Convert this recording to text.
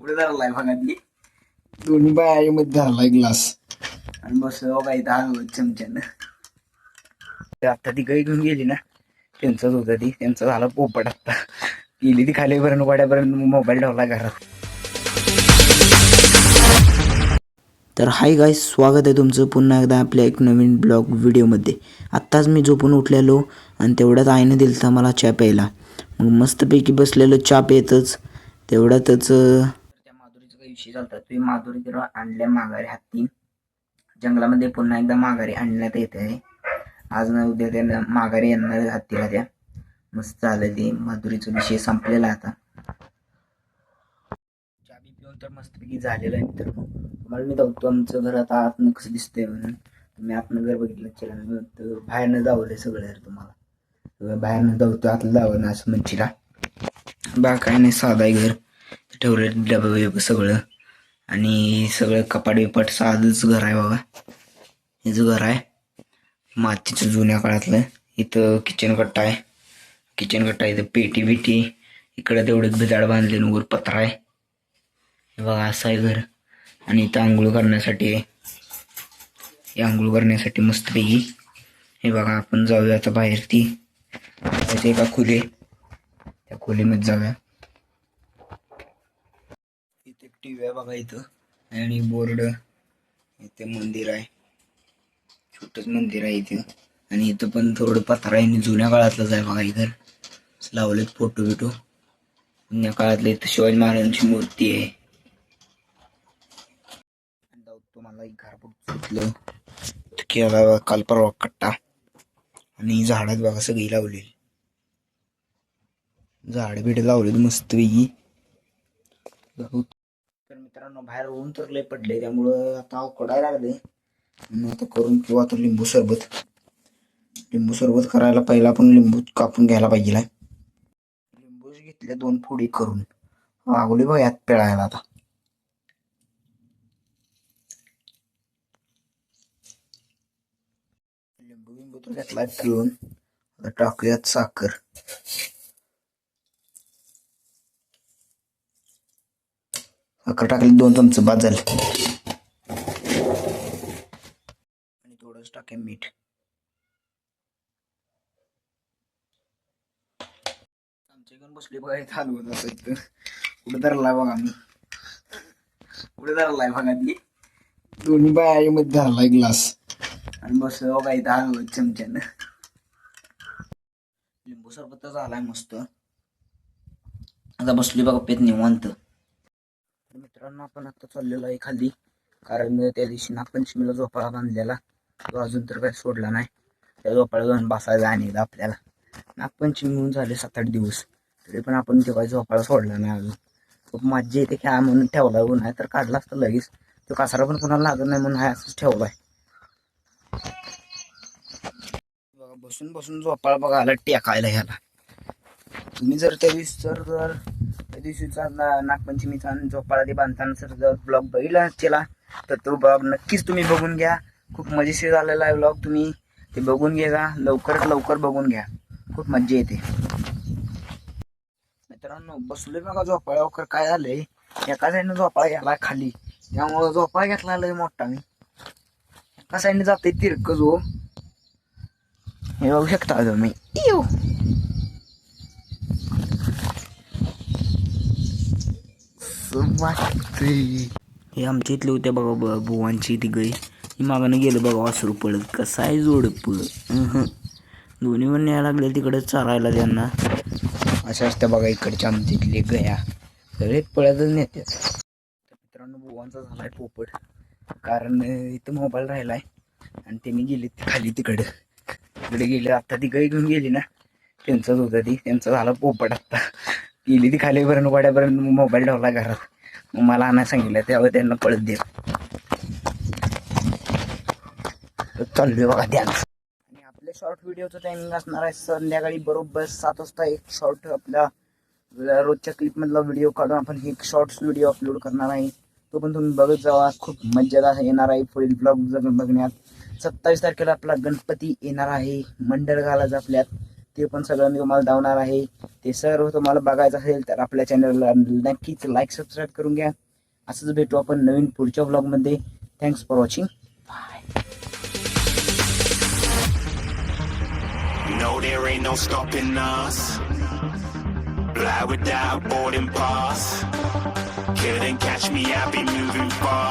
पुढे धरलाय भागातली दोन्ही बायामध्ये धरलाय ग्लास आणि बस बघा इथं हलवत चमच्यानं. आता ती गाई घेऊन गेली ना त्यांचंच होतं ती. त्यांचं झालं पोपट आता. गेली ती खाली पर्यंत वाड्यापर्यंत मोबाईल ठेवला घरात. तर हाय गाईस स्वागत आहे तुमचं पुन्हा एकदा आपल्या एक नवीन ब्लॉग व्हिडिओमध्ये. आत्ताच मी झोपून उठलेलो आणि तेवढ्यात आईने दिलं तर मला चहा प्यायला. मग मस्तपैकी बसलेलं चहा पेतच तेवढ्यातच दिवशी चालतात. तुम्ही माधुरी तिला आणल्या माघारी हत्ती जंगलामध्ये पुन्हा एकदा माघारी आणण्यात येत. आहे आज ना उद्या त्या माघारी येणार हत्तीला त्या. मस्त झालं ते. माधुरीचा विषय संपलेला आता. चाबी पिऊन तर मस्तपैकी झालेलं आहे मित्रांनो. तुम्हाला मी बघतो आमचं घर आता आतनं कसं दिसतंय म्हणून. तुम्ही आतनं घर बघितलं चिला तर बाहेरनं जावलंय सगळं जर तुम्हाला. बाहेरनं जाऊतो आतलं जावं ना असं म्हणशीला बा काय नाही साधा घर. ठेवलं डबं सगळं. आणि सगळं कपाट बिपाट साधंच घर आहे बाबा हेच घर आहे. मातीचं जुन्या काळातलं. इथं किचन कट्टा आहे. किचन कट्टा इथं पेटी बिटी. इकडं तेवढं भिजाड बांधले आणि वर पत्रा आहे. हे बघा असं आहे घर. आणि इथं आंघोळ करण्यासाठी आहे. हे आंघोळ करण्यासाठी मस्तपैकी हे बघा आपण जाऊया आता बाहेर ती एका खोली त्या खोलीमध्ये जाऊया. इथे टी व्ही आहे बघा इथं. आणि बोर्ड. इथे मंदिर आहे. छोटच मंदिर आहे इथं. आणि इथं पण थोडं पत्रा आहे. जुन्या काळातलंच आहे बघा इथं. लावलेत फोटो बिटो. जुन्या काळातले इथं शिवाजी महाराजांची मूर्ती आहे. तुम्हाला एक घरपोट सुटलं. केला काल परवा कट्टा. आणि झाडात बघा सगळी लावलेली. झाड बिड लावलेत मस्त वेगळी मित्रांनो बाहेर ऊन तर लय पडले त्यामुळं आता अवकडायला लागले. म्हणून आता करून किंवा आता लिंबू सरबत. लिंबू सरबत करायला पहिला आपण लिंबू कापून घ्यायला पाहिजे लिंबूच घेतले दोन फोडी करून. वागवली बघ यात पिळायला आता. लिंबू बिंबू तर घेतला पिळून. आता टाकूयात साखर. अकरा टाकले दोन चमचे बाद झाले. आणि थोडंच टाके मीठ. आमच्या घेऊन बसले बघा इथं हलवत असं इथं. कुठे धरला बघा मी. कुठे धरलाय बघा ती. दोन्ही बायामध्ये धरलाय ग्लास आणि बस बघा इथं हलवत चमच्यानं. लिंबू सरबत झालाय मस्त. आता बसली बघा पेत निवांत. मित्रांनो आपण आता चाललेलो आहे खाली. कारण त्या दिवशी नागपंचमीला झोपाळा बांधलेला. तो अजून तर काही सोडला नाही. त्या झोपाळा जाऊन बसायला आणि एकदा आपल्याला नागपंचमी म्हणून झाले सात आठ दिवस. तरी पण आपण तेव्हा झोपाळा सोडला नाही अजून. खूप मज्जा येते खेळा म्हणून ठेवला नाही तर काढला असतं लगेच. तो कासारा पण कोणाला लागत नाही म्हणून हा असंच ठेवलाय. बघा बसून बसून झोपाळा बघा आला टेकायला ह्याला. तुम्ही जर त्या दिवशी जर दिवशीचा नागपंचमीचा झोपाळा बांधताना जर जर ब्लॉग बघितला केला. तर तो ब्लॉग नक्कीच तुम्ही बघून घ्या. खूप मजेशीर झालेला आहे ब्लॉग तुम्ही. ते बघून घ्या लवकरात लवकर बघून घ्या. खूप मजा येते. मित्रांनो बसलोय बघा झोपाळा वगैरे काय झालंय? एका साईडनं झोपाळा घ्यायला खाली. त्यामुळं झोपाळा घेतला लय मोठा मी. एका साईडने जाते तिरक जो हे बघू शकता तुम्ही? इव. हे आमच्या इथले होते बघा ब- बुवांची ती गई. ही मागानं गेलं बघा वासरू पडत. कसं आहे जोडप दोन्ही पण यायला लागले तिकडे चारायला त्यांना. अशा असत्या बघा इकडच्या आमच्या इथले गया. सगळे पळतच नाही तर मित्रांनो झाला झालाय पोपट. कारण इथं मोबाईल राहिलाय. आणि त्यांनी गेले खाली तिकडं. तिकडे गेले. आता ती गाई घेऊन गेली ना. त्यांचाच होतं ती. त्यांचं झाला पोपट आता. गेली ती खाली पर्यंत वाड्यापर्यंत मोबाईल ठेवला घरात. मग मला आणायला सांगितलं त्यावर त्यांना पळत दे तर चाललोय बघा ध्यान आणि आपल्या शॉर्ट व्हिडिओचं टायमिंग असणार आहे संध्याकाळी बरोबर सात वाजता एक शॉर्ट आपल्या रोजच्या क्लिपमधला व्हिडिओ काढून आपण एक शॉर्ट्स व्हिडिओ अपलोड करणार आहे. तो पण तुम्ही बघत जावा. खूप मज्जा येणार आहे पुढील ब्लॉग बघण्यात. सत्तावीस तारखेला आपला गणपती येणार आहे. मंडळ घालायचं आपल्यात. ते पण सगळं मी तुम्हाला धावणार आहे ते सर्व तुम्हाला बघायचं असेल तर आपल्या चॅनलला नक्कीच लाईक सबस्क्राईब करून घ्या असंच भेटू आपण नवीन पुढच्या ब्लॉगमध्ये thanks for watching No, there ain't no stopping us. Fly without boarding pass. Couldn't catch me, I'll be moving fast.